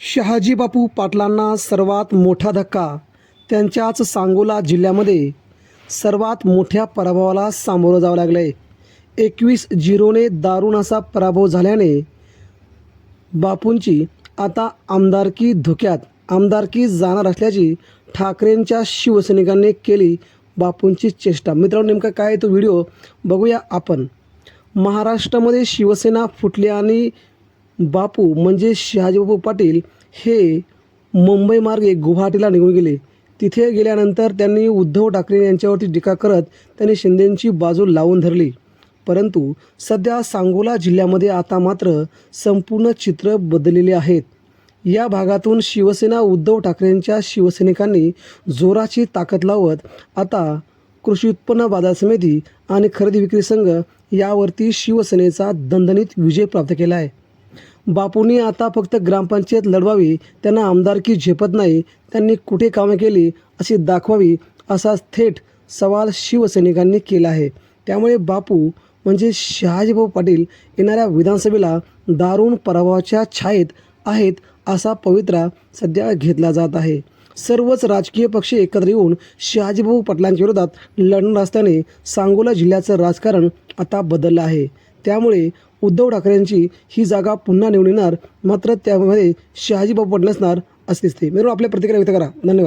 शहाजी बापू पाटलांना सर्वात मोठा धक्का. त्यांच्याच सांगोला जिल्ह्यामध्ये सर्वात मोठ्या पराभवाला सामोरं जावं लागलं आहे एकवीस झिरोने दारुण असा पराभव झाल्याने बापूंची आता आमदारकी धोक्यात. आमदारकी जाणार असल्याची ठाकरेंच्या शिवसैनिकांनी केली बापूंची चेष्टा. मित्रांनो नेमका काय तो व्हिडिओ बघूया आपण. महाराष्ट्रामध्ये शिवसेना फुटली आणि बापू म्हणजे शहाजीबापू पाटील हे मुंबई मार्गे गुवाहाटीला निघून गेले. तिथे गेल्यानंतर त्यांनी उद्धव ठाकरे यांच्यावरती टीका करत त्यांनी शिंदेंची बाजू लावून धरली. परंतु सध्या सांगोला जिल्ह्यामध्ये आता मात्र संपूर्ण चित्र बदललेले आहेत. या भागातून शिवसेना उद्धव ठाकरेंच्या शिवसैनिकांनी जोराची ताकद लावत आता कृषी उत्पन्न बाजार समिती आणि खरेदी विक्री संघ यावरती शिवसेनेचा दणदणीत विजय प्राप्त केला आहे. बापूंनी आता फक्त ग्रामपंचायत लढवावी त्यांना आमदारकी झेपत नाही त्यांनी कुठे कामे केली अशी दाखवावी असा थेट सवाल शिवसैनिकांनी केला आहे. त्यामुळे बापू म्हणजे शहाजीभाऊ पाटील येणाऱ्या विधानसभेला दारुण पराभवाच्या छायेत आहेत असा पवित्रा सध्या घेतला जात आहे. सर्वच राजकीय पक्ष एकत्र येऊन शहाजीभाऊ पाटलांच्या विरोधात लढणार असल्याने सांगोला जिल्ह्याचं राजकारण आता बदललं आहे. त्यामुळे उद्धव ठाकरेंची ही जागा पुन्हा निवडणार मात्र त्यामध्ये शहाजीबाबू पाटील असणार असे दिसते. मित्रांनो आपल्या प्रतिक्रिया व्यक्त करा. धन्यवाद.